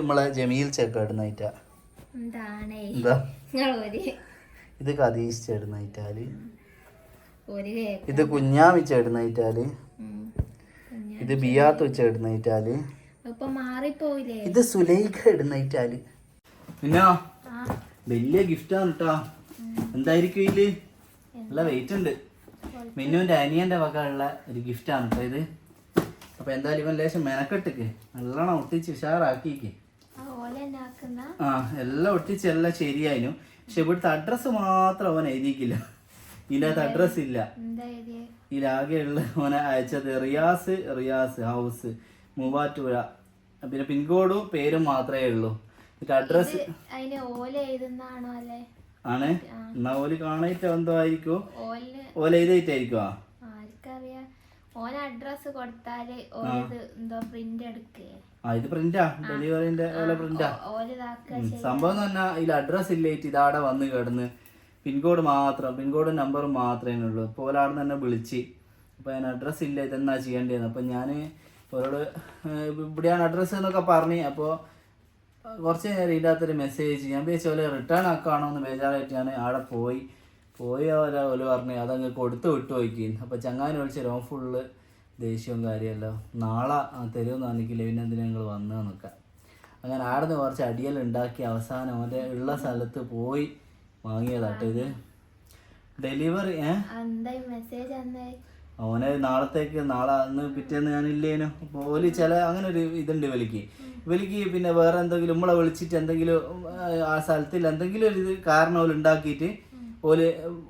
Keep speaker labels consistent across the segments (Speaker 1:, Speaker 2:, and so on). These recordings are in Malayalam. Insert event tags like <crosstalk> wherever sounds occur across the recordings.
Speaker 1: നമ്മളെ ജമീൽ ചെക്ക ഇടുന്നേറ്റാ
Speaker 2: എന്താണേ?
Speaker 1: എന്താ?
Speaker 2: നിങ്ങൾ
Speaker 1: ഇത് കതീശ്
Speaker 2: ചേടുന്നായിട്ടാൽ
Speaker 1: ഇത് കുഞ്ഞാമി
Speaker 2: ചേടുന്നായിട്ടാൽ
Speaker 1: ഇത് ബിയാത്ത്
Speaker 2: ചേടുന്നായിട്ടാൽ
Speaker 1: ഇത് സുലൈഖ ഇടുന്നായിട്ടാൽ.
Speaker 2: എന്നാ
Speaker 1: വലിയ ഗിഫ്റ്റാണ് കേട്ടോ എന്തായിരിക്കും ഇതിൽ? നല്ല വെയിറ്റ് ഉണ്ട്. മിന്നുവിന്റെ അനിയന്റെ വക ഉള്ള ഒരു ഗിഫ്റ്റാണ് കേട്ടോ ഇത്. അപ്പൊ എന്തായാലും ഇവൻ ലേശം മെനക്കെട്ടിക്ക്. നല്ലോണം ഒട്ടിച്ച് ഉഷാറാക്കിക്ക്.
Speaker 2: ആ
Speaker 1: എല്ലാം ഒട്ടിച്ച് എല്ലാം ശരിയായിരുന്നു പക്ഷെ ഇവിടുത്തെ അഡ്രസ്സ് മാത്രം അവൻ എഴുതിക്കില്ല. ഇതിന്റെ അകത്ത് അഡ്രസ്സ് ഇല്ല. ഇതിലാകെയുള്ള അവനെ അയച്ചത് റിയാസ് റിയാസ് ഹൗസ് മൂവാറ്റുപുഴ. പിന്നെ പിൻകോഡും പേരും മാത്രമേ ഉള്ളൂ. എന്നിട്ട്
Speaker 2: അല്ലേ?
Speaker 1: ആണ്. എന്നാ ഓൽ കാണായിട്ട് എന്തോ ആയിരിക്കും? ഓല എഴുതിയിട്ടായിരിക്കും
Speaker 2: ആർക്കറിയാം അഡ്രസ് കൊടുത്താൽ ഓലത് എന്തോ പ്രിന്റ് എടുക്കേ.
Speaker 1: ആ ഇത് പ്രിന്റാ ഡെലിവറിന്റെ ഓല പ്രിന്റാ സംഭവം എന്ന് പറഞ്ഞാൽ ഇതിൽ അഡ്രസ് ഇല്ലേറ്റ് ഇതാടെ വന്ന് കിടന്ന് പിൻകോഡ് മാത്രം പിൻകോഡ് നമ്പർ മാത്രമേ ഉള്ളൂ. ഇപ്പോൾ ഒരാൾ തന്നെ വിളിച്ച് അപ്പോൾ ഞാൻ അഡ്രസ്സ് ഇല്ല ഇതെന്നാ ചെയ്യേണ്ടതെന്ന് അപ്പോൾ ഞാൻ ഒരാൾ ഇവിടെയാണ് അഡ്രസ്സ് എന്നൊക്കെ പറഞ്ഞ് അപ്പോൾ കുറച്ച് നേരം ഇതിന്റെ അകത്തൊരു മെസ്സേജ് ഞാൻ പോലെ റിട്ടേൺ ആക്കുകയാണോ എന്ന് ബേജാറായിട്ട് ഞാൻ ആടെ പോയി. പോയി അവരെ ഓൽ പറഞ്ഞ് അതങ്ങ് കൊടുത്ത് വിട്ടു നോക്കി അപ്പോൾ ചങ്ങാൻ വിളിച്ച റോം ഫുള്ള് ദേഷ്യവും കാര്യമല്ലോ. നാളെ തരുമെന്ന് പറഞ്ഞില്ല പിന്നെ എന്തിനാ വന്നു വന്നതെന്നൊക്കെ അങ്ങനെ ആടുന്ന് കുറച്ച് അടിയൽ ഉണ്ടാക്കി അവസാനം അവന്റെ ഉള്ള സ്ഥലത്ത് പോയി വാങ്ങിയതാട്ടോ ഇത്. ഡെലിവറി ഏ?
Speaker 2: എന്താ മെസ്സേജ് എന്തായി
Speaker 1: അവനെ നാളത്തേക്ക് നാളെ അന്ന് പിറ്റേന്ന് ഞാനില്ലേനു. അപ്പോൾ ഓൽ ചില അങ്ങനെ ഒരു ഇതുണ്ട് ഇവലിക്ക്. ഇവലിക്ക് പിന്നെ വേറെ എന്തെങ്കിലും നമ്മളെ വിളിച്ചിട്ട് എന്തെങ്കിലും ആ, സ്ഥലത്തിൽ എന്തെങ്കിലും ഒരു ഇത് കാരണം ഉണ്ടാക്കിയിട്ട് ഓൽ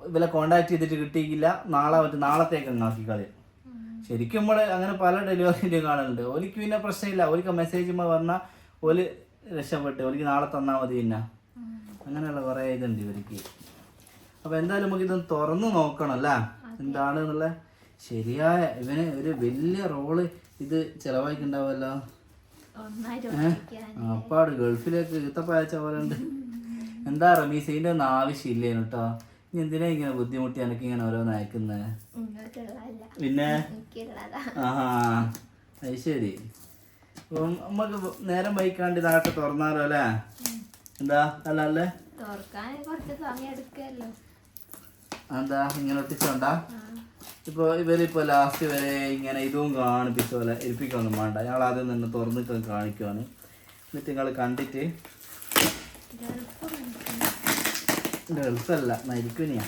Speaker 1: ഇവരെ കോണ്ടാക്ട് ചെയ്തിട്ട് കിട്ടിയില്ല. നാളെ മറ്റേ നാളത്തേക്ക് അങ്ങാക്കി കളയും. ശരിക്കും നമ്മൾ അങ്ങനെ പല ഡെലിവറിയും കാണലുണ്ട്. ഓലിക്ക് പിന്നെ പ്രശ്നമില്ല. ഓലിക്ക് മെസ്സേജ് പറഞ്ഞാൽ ഓൽ രക്ഷപ്പെട്ട്. ഓലിക്ക് നാളെ തന്നാൽ മതി പിന്നെ. അങ്ങനെയുള്ള കുറേ ഇതുണ്ട് ഇവർക്ക്. അപ്പോൾ എന്തായാലും നമുക്ക് ഇതൊന്ന് തുറന്ന് നോക്കണം അല്ല? എന്താണ് എന്നുള്ള ശരിയായ ഇവന് ഒരു വലിയ റോൾ ഇത് ചിലവാക്കിണ്ടാവുമല്ലോ അപ്പാട് ഗൾഫിലേക്ക് ഈത്തപ്പയച്ച പോലെ ഉണ്ട്. <laughs> എന്താ റമീസ്? ഇതിന്റെ ഒന്നും ആവശ്യമില്ലേനു കേട്ടോ ഇനി എന്തിനാ ഇങ്ങനെ ബുദ്ധിമുട്ടി എനിക്ക് ഇങ്ങനെ ഓരോന്ന് അയക്കുന്നത് പിന്നെ? ആഹാ. അത് ശരി. അപ്പം നമുക്ക് നേരം വൈകാണ്ട് ഇതാട്ടെ തുറന്നാലോ അല്ലേ? എന്താ? അല്ല അല്ലേ? എന്താ ഇങ്ങനെ ഒട്ടിച്ചോണ്ടാ? ഇപ്പൊ ഇവരിപ്പോ ലാസ്റ്റ് വരെ ഇങ്ങനെ ഇതും കാണിപ്പിച്ചോലെ ഇരിപ്പിക്കൊന്നും വേണ്ട. ഞങ്ങൾ ആദ്യം തന്നെ തുറന്നിട്ട് കാണിക്കുവാണ്. എന്നിട്ട് നിങ്ങൾ കണ്ടിട്ട് ഗൾഫല്ല മരിക്കുനിയാ.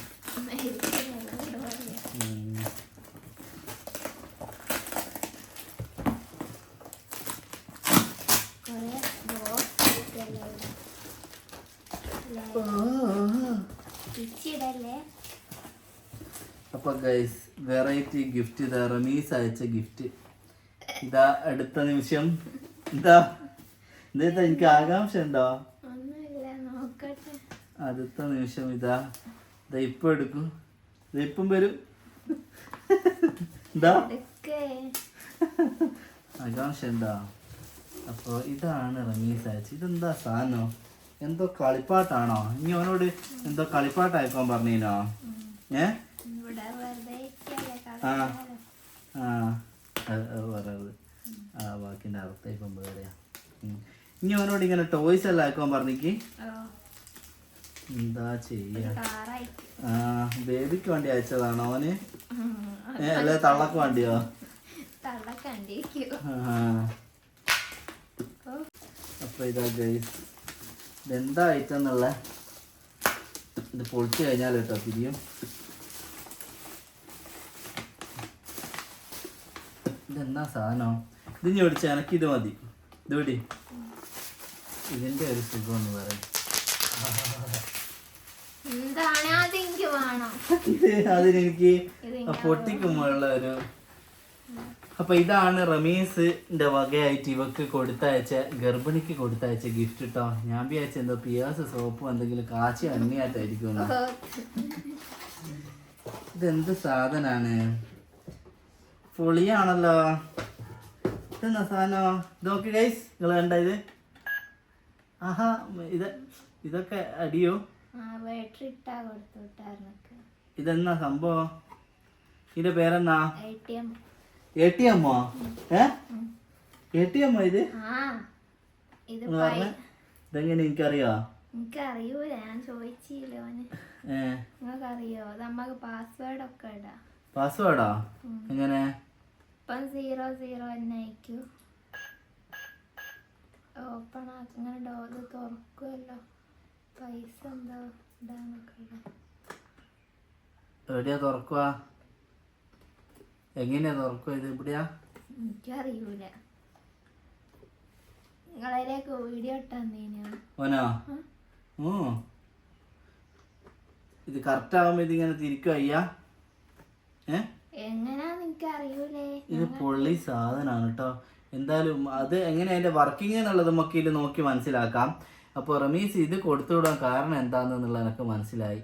Speaker 1: അപ്പൊ ഗൈസ് വെറൈറ്റി ഗിഫ്റ്റ് ഇതാ റമീസ് അയച്ച ഗിഫ്റ്റ് ഇതാ അടുത്ത നിമിഷം. എന്താ എന്താ എനിക്ക് ആകാംക്ഷ ഉണ്ടോ? അടുത്ത നിമിഷം ഇതാ ഇതാ ഇപ്പൊ എടുക്കും. ഇത് ഇപ്പം വരും. എന്താ ആകാംക്ഷ എന്താ അപ്പോൾ ഇതാണ് റമീസ് അയച്ചത് ഇതെന്താ സാധനം? എന്തോ കളിപ്പാട്ടാണോ? ഇനി അവനോട് എന്തോ കളിപ്പാട്ട് അയക്കാൻ പറഞ്ഞീനോ ഏ ആ. ആ. അത് ആ ബാക്കിന്റെ അർത്ഥം ഇപ്പം വേറെയാ. ഇനി അവനോട് ഇങ്ങനെ ടോയ്സ് എല്ലാം അയക്കാൻ പറഞ്ഞിക്ക്. എന്താ ചെയ്യാ? ആ ബേബിക്ക് വേണ്ടി അയച്ചതാണോ അവന്. ഏ അല്ലെ തള്ളക്ക് വേണ്ടിയോ? അപ്പൊ ഇതാ ഗൈസ് ഇതെന്താ ഐറ്റം എന്നുള്ള? ഇത് പൊളിച്ചു കഴിഞ്ഞാൽ കേട്ടോ തിരിയും ഇതെന്താ സാധനം? ഇത് ഇനി വിളിച്ച എനക്ക് ഇത് മതി. ഇത് വിടി ഇതിന്റെ ഒരു സുഖം എന്ന് പറയും.
Speaker 2: അതെനിക്ക്
Speaker 1: അതിനെനിക്ക് പൊട്ടിക്കുമ്പോഴുള്ള ഒരു അപ്പൊ ഇതാണ് റമീസിന്റെ വകയായിട്ട് ഇവക്ക് കൊടുത്തയച്ച ഗർഭിണിക്ക് കൊടുത്തയച്ച ഗിഫ്റ്റ് കേട്ടോ ഞാൻ വിചാരിച്ച എന്തോ പിയാസ് സോപ്പ് എന്തെങ്കിലും കാച്ചി എണ്ണയായിട്ടായിരിക്കും ഇതെന്ത് സാധനാണ്? പൊളിയാണല്ലോ. ഇതെന്നാ സാധനോ? നോക്കി ഗൈസ് നിങ്ങൾ കണ്ട ഇത്? ആഹാ ഇത് ഇതൊക്കെ അടിയോ?
Speaker 2: ബാറ്ററി ഇട്ടാ
Speaker 1: ഇതെന്നാ സംഭവം? ഇതിന്റെ പേരെന്നാ?
Speaker 2: എ ടി
Speaker 1: എമ്മോ ഏ? എ ടി എമ്മോ ഇത്? ഇതെങ്ങനെ എനിക്കറിയോ?
Speaker 2: എനിക്ക് ഞാൻ ചോദിച്ചില്ല ഓന്. നിങ്ങൾക്ക് അറിയോ പാസ്വേഡ് ഒക്കെ ഇടാം.
Speaker 1: പാസ്വേഡാ എങ്ങനെ?
Speaker 2: ഇപ്പം സീറോ സീറോ തന്നെ അയക്കൂ ഓപ്പൺ ആക്കുന്ന തുറക്കുമല്ലോ പൈസ എന്താ
Speaker 1: എവിടെയാ തുറക്കുക എങ്ങനെയാ തുറക്കുക ഇത് എവിടെയാ
Speaker 2: എനിക്കറിയൂല. നിങ്ങളിലേക്ക് വീഡിയോ
Speaker 1: ഓനോ ഇത് കറക്റ്റ് ആകുമ്പോ ഇതിങ്ങനെ തിരിക്കുക അയ്യാ? ഇത് പൊള്ളി സാധനാണ് കേട്ടോ. എന്തായാലും അത് എങ്ങനെയാ അതിന്റെ വർക്കിംഗ് എന്നുള്ളത് നമുക്ക് ഇത് നോക്കി മനസ്സിലാക്കാം. അപ്പോൾ റമീസ് ഇത് കൊടുത്തു വിടാൻ കാരണം എന്താണെന്നുള്ളത് എനിക്ക് മനസ്സിലായി.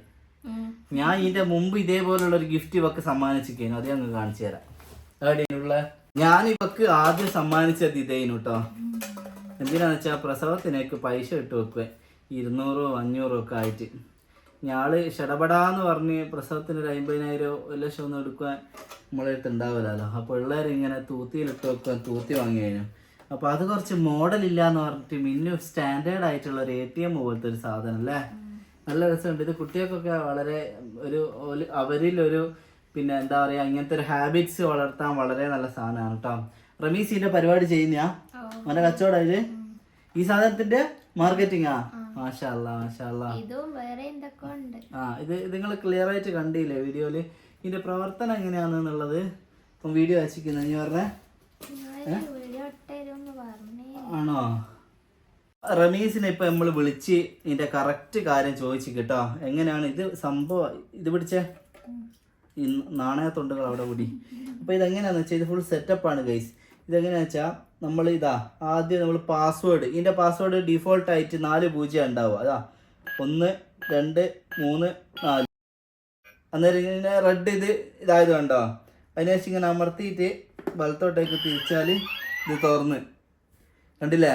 Speaker 1: ഞാൻ ഇതിന്റെ മുമ്പ് ഇതേപോലുള്ള ഒരു ഗിഫ്റ്റ് ഇവക്ക് സമ്മാനിച്ചിരിക്കുന്നു അത് ഞങ്ങൾ കാണിച്ചു തരാം. എവിടെയുള്ള ഞാൻ ഇവക്ക് ആദ്യം സമ്മാനിച്ചത് ഇതേനു കേട്ടോ എന്തിനാന്ന് വെച്ചാൽ പ്രസവത്തിനേക്ക് പൈസ ഇട്ട് വെക്കുക ഇരുന്നൂറോ അഞ്ഞൂറോ ഒക്കെ ആയിട്ട്. ഞാൾ ഷടപടാന്ന് പറഞ്ഞ് പ്രസവത്തിന് ഒരു അമ്പതിനായിരോ ഒരു ലക്ഷം ഒന്നും എടുക്കാൻ നമ്മളെ അടുത്ത് ഉണ്ടാവില്ലല്ലോ. അപ്പോൾ പിള്ളേരിങ്ങനെ തൂത്തിയിലിട്ട് വെക്കാൻ തൂത്തി വാങ്ങിയതിനു അപ്പോൾ അത് കുറച്ച് മോഡൽ ഇല്ല എന്ന് പറഞ്ഞിട്ട് മിന്നു സ്റ്റാൻഡേർഡ് ആയിട്ടുള്ള ഒരു എ ടി എം പോലത്തെ ഒരു സാധനം അല്ലേ നല്ല രസമുണ്ട്. ഇത് കുട്ടികൾക്കൊക്കെ വളരെ ഒരു അവരിൽ ഒരു പിന്നെ എന്താ പറയാ ഇങ്ങനത്തെ ഒരു ഹാബിറ്റ്സ് വളർത്താൻ വളരെ നല്ല സാധനമാണ് കേട്ടോ റമീസ് ഇതിന്റെ പരിപാടി ചെയ്യുന്ന
Speaker 2: ഓ.
Speaker 1: അവന്റെ കച്ചവടം ഇത്? ഈ സാധനത്തിന്റെ മാർക്കറ്റിംഗാ മാഷാല്ല മാഷാല്ല.
Speaker 2: ഉണ്ട്.
Speaker 1: ആ ഇത് നിങ്ങൾ ക്ലിയർ ആയിട്ട് കണ്ടില്ലേ വീഡിയോയിൽ ഇതിന്റെ പ്രവർത്തനം എങ്ങനെയാണെന്നുള്ളത്? ഇപ്പം വീഡിയോ വച്ചിരിക്കുന്നത് നീ പറഞ്ഞേ
Speaker 2: നിങ്ങളെ വീഡിയോ ഇട്ടരുന്ന് പറഞ്ഞേ
Speaker 1: ആണോ? റമീസിനെ ഇപ്പൊ നമ്മൾ വിളിച്ച് ഇതിന്റെ കറക്റ്റ് കാര്യം ചോദിച്ചു കേട്ടോ. എങ്ങനെയാണ് ഇത് സംഭവം? ഇത് പിടിച്ചേ. നാണയത്തുണ്ടുകൾ അവിടെ കൂടി. അപ്പോൾ ഇതെങ്ങനെയാണെന്ന് വെച്ചാൽ ഇത് ഫുൾ സെറ്റപ്പാണ് ഗൈസ് ഇതെങ്ങനെയാണെന്ന് വെച്ചാൽ നമ്മൾ ഇതാ ആദ്യം നമ്മൾ പാസ്വേഡ് ഇതിന്റെ പാസ്വേഡ് ഡിഫോൾട്ട് ആയിട്ട് നാല് പൂജ്യം ഉണ്ടാവും. അതാ. ഒന്ന് രണ്ട് മൂന്ന് നാല്. അന്നേരം ഇങ്ങനെ റെഡ് ഇത് ഇതായത് കണ്ടോ? അതിനുശേഷം ഇങ്ങനെ അമർത്തിയിട്ട് വലത്തോട്ടേക്ക് തിരിച്ചാൽ ഇത് തുറന്ന്. കണ്ടില്ലേ?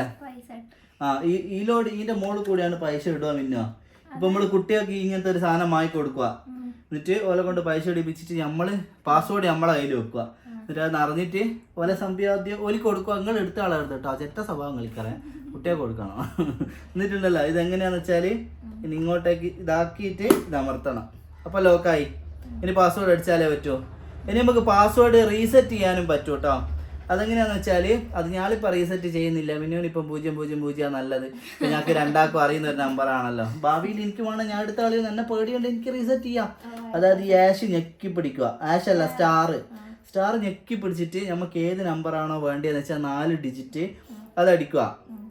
Speaker 1: ആ ഈ ഈ ലോഡ് ഇതിന്റെ മോൾ കൂടിയാണ് പൈസ ഇടുക മിന്നോ ഇപ്പൊ നമ്മൾ കുട്ടികൾക്ക് ഇങ്ങനത്തെ ഒരു സാധനം വാങ്ങി കൊടുക്കുക. എന്നിട്ട് ഓലെ കൊണ്ട് പൈസ ഇടിപ്പിച്ചിട്ട് നമ്മൾ പാസ്വേഡ് നമ്മളെ കയ്യിൽ വെക്കുക എന്നിട്ട് അത് നിറഞ്ഞിട്ട് ഓലെ സമ്പാദ്യം ഓലി കൊടുക്കുക നിങ്ങൾ എടുത്ത ആളാണ് കേട്ടോ. ചെറ്റ സ്വഭാവം കളിക്കാറേ. കുട്ടിയെ കൊടുക്കണം. എന്നിട്ടുണ്ടല്ലോ ഇത് എങ്ങനെയാന്ന് വെച്ചാൽ ഇനി ഇങ്ങോട്ടേക്ക് ഇതാക്കിയിട്ട് ഇത് അമർത്തണം. അപ്പൊ ലോക്കായി ഇനി പാസ്വേഡ് അടിച്ചാലേ പറ്റുമോ ഇനി നമുക്ക് പാസ്വേഡ് റീസെറ്റ് ചെയ്യാനും പറ്റൂട്ടോ കേട്ടോ. അതെങ്ങനെയാന്ന് വെച്ചാൽ അത് ഞാനിപ്പോ റീസെറ്റ് ചെയ്യുന്നില്ല. മിനിമം ഇപ്പം പൂജ്യം പൂജ്യം പൂജ്യം നല്ലത്. ഞങ്ങൾക്ക് രണ്ടാൾക്കും അറിയുന്ന ഒരു നമ്പർ ആണല്ലോ. ഭാവിയിൽ എനിക്ക് വേണം ഞാൻ അടുത്ത കളി എന്നെ പേടിയുണ്ട് എനിക്ക് റീസെറ്റ് ചെയ്യാം. അതായത് ഈ ആഷ് ഞെക്കി പിടിക്കുക. ആഷ് അല്ല സ്റ്റാർ സ്റ്റാർ ഞെക്കി പിടിച്ചിട്ട് നമുക്ക് ഏത് നമ്പറാണോ വേണ്ടതെന്ന് വെച്ചാൽ നാല് ഡിജിറ്റ് അത് അടിക്കുക.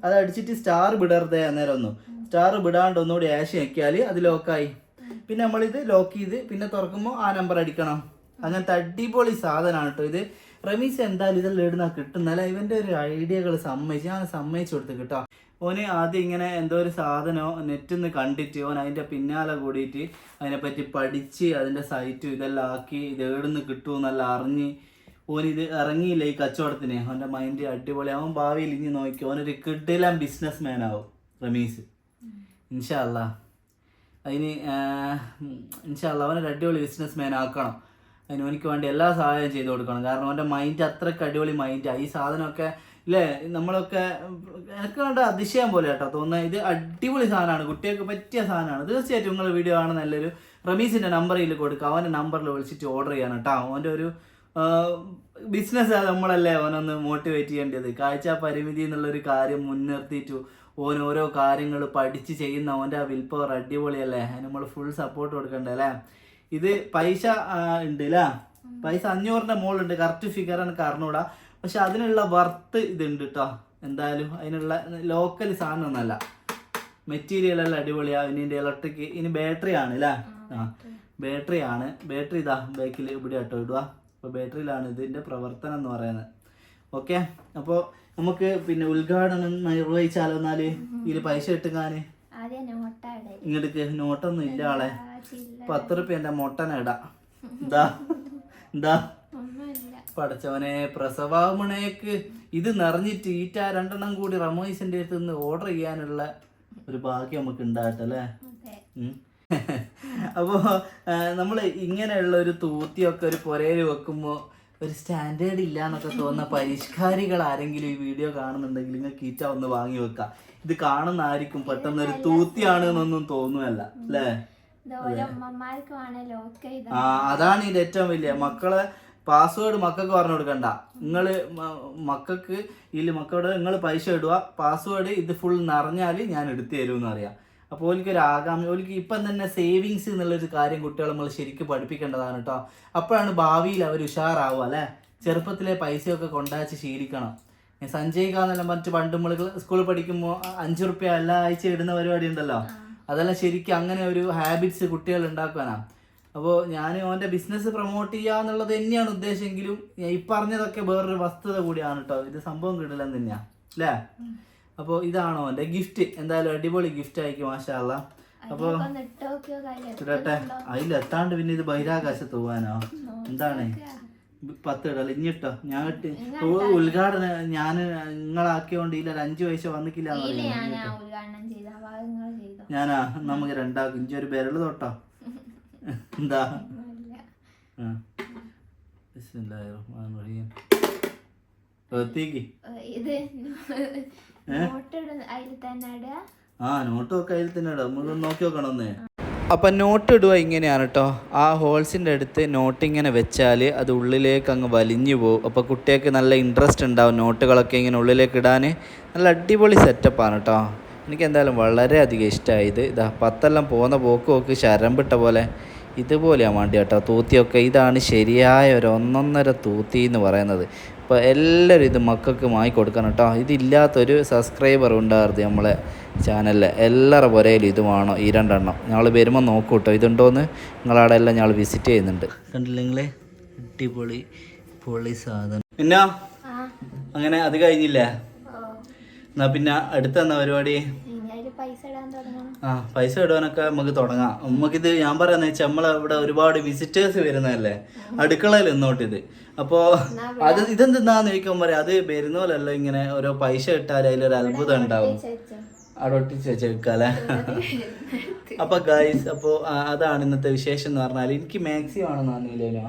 Speaker 1: അത് അടിച്ചിട്ട് സ്റ്റാർ വിടരുതേ അന്നേരം ഒന്നും. സ്റ്റാർ വിടാണ്ട് ഒന്നുകൂടി ആഷ് ഞെക്കിയാൽ അത് ലോക്കായി പിന്നെ നമ്മളിത് ലോക്ക് ചെയ്ത് പിന്നെ തുറക്കുമ്പോൾ ആ നമ്പർ അടിക്കണം. അങ്ങനത്തെ അടിപൊളി സാധനമാണ് കേട്ടോ ഇത്. റമീസ് എന്തായാലും ഇതെല്ലാം ഇടുന്ന കിട്ടുന്നല്ല ഇവന്റെ ഒരു ഐഡിയകൾ സമ്മതിച്ച് ഞാൻ സമ്മതിച്ചു കൊടുത്ത് കേട്ടോ. ഓന് ആദ്യം ഇങ്ങനെ എന്തോ ഒരു സാധനം നെറ്റിൽ നിന്ന് കണ്ടിട്ട് ഓൻ അതിന്റെ പിന്നാലെ കൂടിയിട്ട് അതിനെപ്പറ്റി പഠിച്ച് അതിന്റെ സൈറ്റും ഇതെല്ലാം ആക്കി ഇത് എവിടുന്ന് കിട്ടുമെന്നെല്ലാം അറിഞ്ഞ് ഓനിത് ഇറങ്ങിയില്ല ഈ കച്ചവടത്തിന്? അവന്റെ മൈൻഡ് അടിപൊളി. അവൻ ഭാവിയിൽ ഇനി നോക്കി ഓനൊരു കിഡിലാം ബിസിനസ് മാൻ ആവും റമീസ്. ഇൻഷാല്ല അതിന് ഇൻഷാല്ല അവനൊരു അടിപൊളി ബിസിനസ് മാൻ ആക്കണം. അതിന് എനിക്ക് വേണ്ടി എല്ലാ സഹായവും ചെയ്തു കൊടുക്കണം. കാരണം അവന്റെ മൈൻഡ് അത്രയ്ക്ക് അടിപൊളി മൈൻഡാണ് ഈ സാധനമൊക്കെ ഇല്ലേ? നമ്മളൊക്കെ എനിക്ക് വേണ്ട അതിശയം പോലെ കേട്ടോ തോന്നുന്നത് ഇത് അടിപൊളി സാധനമാണ്. കുട്ടികൾക്ക് പറ്റിയ സാധനമാണ്. തീർച്ചയായിട്ടും നിങ്ങൾ വീഡിയോ ആണ് നല്ലൊരു റമീസിന്റെ നമ്പറിൽ കൊടുക്കുക. അവന്റെ നമ്പറിൽ വിളിച്ചിട്ട് ഓർഡർ ചെയ്യണം കേട്ടോ. അവന്റെ ഒരു ബിസിനസ് നമ്മളല്ലേ അവനൊന്ന് മോട്ടിവേറ്റ് ചെയ്യേണ്ടത്. കാഴ്ച പരിമിതി എന്നുള്ളൊരു കാര്യം മുൻനിർത്തിയിട്ടു ഓൻ ഓരോ കാര്യങ്ങൾ പഠിച്ച് ചെയ്യുന്ന അവന്റെ ആ വിൽപ്പവർ അടിപൊളിയല്ലേ? നമ്മൾ ഫുൾ സപ്പോർട്ട് കൊടുക്കണ്ടേ അല്ലേ? ഇത് പൈസ ഉണ്ട് അല്ലേ പൈസ അഞ്ഞൂറിന്റെ മുകളിലുണ്ട് കറക്റ്റ് ഫിഗർ എനിക്ക് അറിഞ്ഞൂടാ പക്ഷെ അതിനുള്ള വർത്ത് ഇതുണ്ട് കേട്ടോ എന്തായാലും അതിനുള്ള ലോക്കൽ സാധനം ഒന്നല്ല. മെറ്റീരിയൽ എല്ലാം അടിപൊളിയാണ് ഇനി ഇതിന്റെ ഇലക്ട്രിക് ഇനി ബാറ്ററി ആണ് അല്ലേ ആ ബാറ്ററി ആണ്. ബാറ്ററി ഇതാ ബാക്കിൽ ഇവിടെ ആട്ടോ ഇടുക. അപ്പോൾ ബാറ്ററിയിലാണ് ഇതിന്റെ പ്രവർത്തനം എന്ന് പറയുന്നത്. ഓക്കെ അപ്പോൾ നമുക്ക് പിന്നെ ഉദ്ഘാടനം നിർവഹിച്ചാലോ എന്നാൽ? ഇതിൽ പൈസ
Speaker 2: കിട്ടുകാന്
Speaker 1: ഇങ്ങോട്ട് നോട്ടൊന്നും ഇല്ല ആളെ. പത്ത് റുപ്യ എന്റെ മൊട്ടന ഇടാം. പടച്ചവനെ പ്രസവാമണേക്ക് ഇത് നിറഞ്ഞിട്ട് ഈറ്റ രണ്ടെണ്ണം കൂടി റമോയിസിന്റെ അടുത്ത് നിന്ന് ഓർഡർ ചെയ്യാനുള്ള ഒരു ഭാഗ്യം നമുക്ക് ഉണ്ടാകട്ടല്ലേ
Speaker 2: അതെ.
Speaker 1: ഉം. അപ്പോ നമ്മൾ ഇങ്ങനെയുള്ള ഒരു തൂത്തിയൊക്കെ ഒരു പുരയിൽ വെക്കുമ്പോൾ ഒരു സ്റ്റാൻഡേർഡ് ഇല്ല എന്നൊക്കെ തോന്നുന്ന പരിഷ്കാരികൾ ആരെങ്കിലും ഈ വീഡിയോ കാണുന്നുണ്ടെങ്കിൽ നിങ്ങൾക്ക് ഈറ്റ ഒന്ന് വാങ്ങി വെക്കാം. ഇത് കാണുന്ന ആയിരിക്കും പെട്ടെന്ന് ഒരു തൂത്തിയാണ് എന്നൊന്നും തോന്നുമല്ല അല്ലേ? അതാണ് ഇത് ഏറ്റവും വലിയ. മക്കളെ പാസ്വേഡ് മക്കൾക്ക് പറഞ്ഞു കൊടുക്കണ്ട. നിങ്ങൾ മ- മക്കൾക്ക് ഇതിൽ മക്കളോട് നിങ്ങൾ പൈസ ഇടുക. പാസ്വേഡ് ഇത് ഫുൾ നിറഞ്ഞാൽ ഞാൻ എടുത്തു തരുമെന്ന് അറിയാം. അപ്പോൾ ഓലിക്ക് ഒരു ആകാമി ഓലിക്ക് ഇപ്പം തന്നെ സേവിങ്സ് എന്നുള്ളൊരു കാര്യം കുട്ടികളെ നമ്മൾ ശരിക്കും പഠിപ്പിക്കേണ്ടതാണ് കേട്ടോ അപ്പോഴാണ് ഭാവിയിൽ അവർ ഉഷാറാവുക അല്ലേ? ചെറുപ്പത്തിലെ പൈസയൊക്കെ കൊണ്ടാച്ച് ശീലിക്കണം. സഞ്ചയിക്കാന്നെല്ലാം മറ്റു പണ്ട് നമ്മൾ സ്കൂളിൽ പഠിക്കുമ്പോൾ അഞ്ച് റുപ്യ എല്ലാ ആഴ്ച ഇടുന്ന പരിപാടി ഉണ്ടല്ലോ? അതെല്ലാം ശരിക്കും അങ്ങനെ ഒരു ഹാബിറ്റ്സ് കുട്ടികൾ ഉണ്ടാക്കാനാണ് അപ്പോൾ ഞാൻ ഓന്റെ ബിസിനസ് പ്രൊമോട്ട് ചെയ്യുക എന്നുള്ളത് തന്നെയാണ് ഉദ്ദേശമെങ്കിലും ഈ പറഞ്ഞതൊക്കെ വേറൊരു വസ്തുത കൂടിയാണ് കേട്ടോ ഇത് സംഭവം കിടിലം തന്നെയാണ് അല്ലേ അപ്പോൾ ഇതാണോ എന്റെ ഗിഫ്റ്റ് എന്തായാലും അടിപൊളി ഗിഫ്റ്റ് ആയിരിക്കും മാഷാല്ല അപ്പോൾ ഇടട്ടെ. അതിലെത്താണ്ട് പിന്നെ ഇത് ബഹിരാകാശത്ത് പോകാനോ എന്താണ്? പത്ത് ഇടല ഇഞ്ഞിട്ടോ ഞാൻ ഇട്ട് ഉദ്ഘാടനം ഞാൻ നിങ്ങളാക്കിയോണ്ട് ഇല്ല ഒരു വയസ്സ് പൈസ വന്നിക്കില്ല ഞാനാ നമുക്ക് രണ്ടാക്കും ഇഞ്ചി ഒരു വിരൽ തൊട്ടോ? എന്താ?
Speaker 2: അപ്പൊ
Speaker 1: ആ.
Speaker 2: അതിൽ തന്നെ
Speaker 1: ഇടാം. നോക്കി അപ്പം നോട്ട് ഇടുക ഇങ്ങനെയാണ് കേട്ടോ ആ ഹോൾസിന്റെ അടുത്ത് നോട്ട് ഇങ്ങനെ വെച്ചാൽ അത് ഉള്ളിലേക്ക് അങ്ങ് വലിഞ്ഞു പോകും. അപ്പോൾ കുട്ടികൾക്ക് നല്ല ഇൻട്രസ്റ്റ് ഉണ്ടാവും നോട്ടുകളൊക്കെ ഇങ്ങനെ ഉള്ളിലേക്ക് ഇടാൻ നല്ല അടിപൊളി സെറ്റപ്പാണ് കേട്ടോ എനിക്ക് എന്തായാലും വളരെയധികം ഇഷ്ടമായി ഇത് ഇതാ പത്തെല്ലാം പോകുന്ന പോക്ക് പോക്ക് ശരംപിട്ട പോലെ ഇതുപോലെയാണ് വേണ്ടി കേട്ടോ. തൂത്തിയൊക്കെ ഇതാണ് ശരിയായ ഒരു ഒന്നൊന്നര തൂത്തി എന്ന് പറയുന്നത്. അപ്പോൾ എല്ലാവരും ഇത് മക്കൾക്ക് വാങ്ങി കൊടുക്കണം കേട്ടോ. ഇതില്ലാത്തൊരു സബ്സ്ക്രൈബർ ഉണ്ടായിരുന്നു നമ്മളെ ചാനലിൽ എല്ലാവരുടെ പുരയിലും ഇത് വേണം? ഈ രണ്ടെണ്ണം. ഞങ്ങൾ വരുമ്പോൾ നോക്കൂ കേട്ടോ. ഇതുണ്ടോയെന്ന് നിങ്ങളവിടെ എല്ലാം ഞങ്ങൾ വിസിറ്റ് ചെയ്യുന്നുണ്ട്. കണ്ടില്ലെങ്കിൽ അടിപൊളി പൊളി സാധനം. പിന്നെ?
Speaker 2: ആ.
Speaker 1: അങ്ങനെ അത് കഴിഞ്ഞില്ലേ? എന്നാ പിന്നെ അടുത്ത എന്നാ പരിപാടി? ആ പൈസ ഇടാനൊക്കെ നമുക്ക് തുടങ്ങാം. നമുക്കിത് ഞാൻ പറയാന്ന് വെച്ചാൽ നമ്മളെ ഇവിടെ ഒരുപാട് വിസിറ്റേഴ്സ് വരുന്നതല്ലേ? അടുക്കളയിൽ നിന്നോട്ട് ഇത് അപ്പോൾ അത് ഇതെന്താന്ന് ചോദിക്കാൻ പറയാം അത് വരുന്ന പോലല്ല ഇങ്ങനെ ഓരോ പൈസ ഇട്ടാൽ അതിലൊരു അത്ഭുതം ഉണ്ടാവും. അവിടെ ഒട്ടിച്ച് വെച്ചേക്കാല്ലേ അപ്പൊ ഗൈസ് അപ്പോൾ അതാണ് ഇന്നത്തെ വിശേഷം എന്ന് പറഞ്ഞാൽ എനിക്ക് മാക്സി വേണമെന്ന് പറഞ്ഞില്ലല്ലോ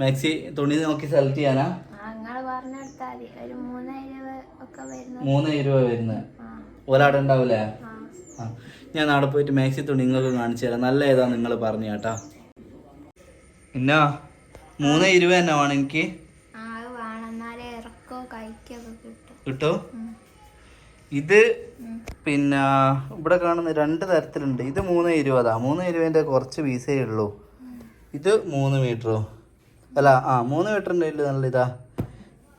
Speaker 1: മാക്സി തുണി നോക്കി സെലക്ട് ചെയ്യാനാ? മൂന്ന് രൂപ വരുന്നത് ഒരാടെ ഉണ്ടാവൂലേ
Speaker 2: ആ.
Speaker 1: ഞാൻ നാളെ പോയിട്ട് മാക്സി തുണി നിങ്ങൾക്ക് കാണിച്ചു തരാം. നല്ല ഏതാ നിങ്ങൾ പറഞ്ഞു കേട്ടാ. എന്നാ മൂന്ന് ഇരുപത് തന്നെ വേണം എനിക്ക്.
Speaker 2: കിട്ടും.
Speaker 1: ഇത് പിന്നെ ഇവിടെ കാണുന്ന രണ്ട് തരത്തിലുണ്ട്. ഇത് മൂന്ന് ഇരുപതാ. മൂന്ന് ഇരുപതിന്റെ കുറച്ച് പീസേ ഉള്ളൂ. ഇത് മൂന്ന് മീറ്ററോ? അല്ല ആ മൂന്ന് മീറ്ററിന്റെ ഇല്ല നല്ല ഇതാ.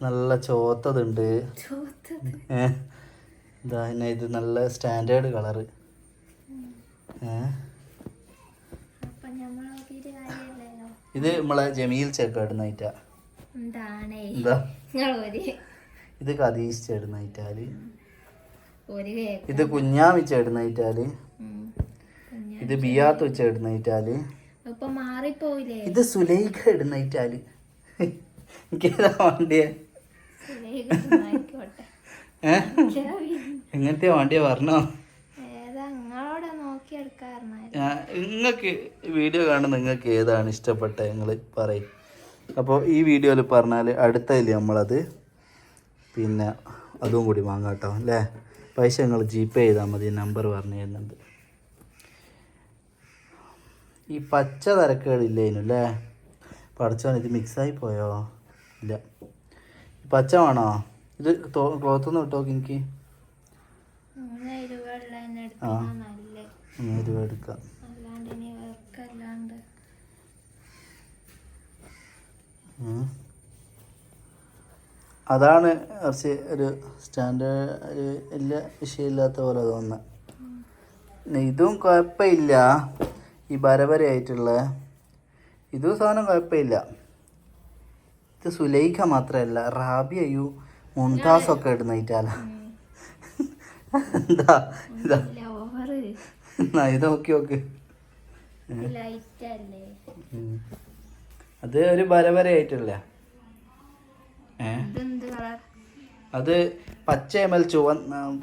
Speaker 1: നല്ല ചോത്തതുണ്ട്. ഇതാ ഇത് നല്ല സ്റ്റാൻഡേർഡ്
Speaker 2: കളർ
Speaker 1: ഇത് നമ്മളെ ജമീൽ
Speaker 2: ചേട്ടൻ നൈറ്റാ
Speaker 1: ഇത്
Speaker 2: ഒരു കേക്ക്.
Speaker 1: ഇത് കുഞ്ഞാമി ചേട്ടൻ
Speaker 2: ഉം.
Speaker 1: ഇത് ബിയാത്ത്
Speaker 2: ഇപ്പൊ മാറിപ്പോയില്ലേ?
Speaker 1: ഇത് സുലൈഖ ഇടുന്നായിട്ടാൽ എനിക്കേതാ വണ്ടിയെ? സുലൈഖ എങ്ങനത്തെ വണ്ടിയാ പറഞ്ഞോ നിങ്ങൾക്ക് വീഡിയോ കാണുന്ന നിങ്ങൾക്ക് ഏതാണ് ഇഷ്ടപ്പെട്ട? നിങ്ങൾ പറയും. അപ്പോൾ ഈ വീഡിയോയിൽ പറഞ്ഞാൽ അടുത്തതിൽ നമ്മളത് പിന്നെ അതും കൂടി വാങ്ങാം കേട്ടോ അല്ലേ? പൈസ നിങ്ങൾ ജി പേ ചെയ്താൽ മതി നമ്പർ പറഞ്ഞു തരുന്നുണ്ട്. ഈ പച്ച തരക്കേടില്ലേനു അല്ലേ? പഠിച്ചോൻ ഇത് മിക്സായി പോയോ? ഇല്ല. പച്ച വേണോ? ഇത് ക്ലോത്തൊന്നും ഇട്ടോ എനിക്ക്.
Speaker 2: മൂന്ന്
Speaker 1: ആ. ഒന്ന് രൂപ എടുക്കാം. അതാണ് കുറച്ച് ഒരു സ്റ്റാൻഡേർഡ് ഒരു വലിയ വിഷയമില്ലാത്ത പോലെ തോന്നുന്നത് ഇതും കുഴപ്പമില്ല ഈ ബരബരയായിട്ടുള്ള ഇതും സാധനം കുഴപ്പമില്ല ഇത് സുലൈഖ മാത്രമല്ല റാബിയു മുംതാസൊക്കെ ഇടുന്നതായിട്ടാല എന്താ? ഇതാ ഇത് നോക്കി നോക്ക്. അത് ഒരു ഏ?
Speaker 2: ഇതെന്ത് കളർ?
Speaker 1: അത് പച്ച ചുവ എൽ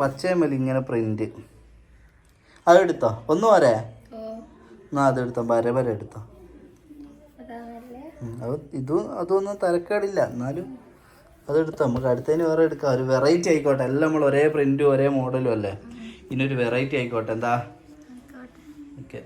Speaker 1: പച്ച എം ഇങ്ങനെ പ്രിന്റ്. അത് എടുത്തോ? ഒന്ന് പോരെ എന്നാ അത് എടുത്തോ? ബരബര എടുത്തോ. അത് ഇതും അതൊന്നും തരക്കേടില്ല. എന്നാലും അതെടുത്തോ നമുക്ക് അടുത്തതിന് വേറെ എടുക്കാം. ഒരു വെറൈറ്റി ആയിക്കോട്ടെ. എല്ലാം നമ്മൾ ഒരേ പ്രിന്റും ഒരേ മോഡലും അല്ലേ? ഇനി ഒരു വെറൈറ്റി ആയിക്കോട്ടെ. എന്താ? ഓക്കെ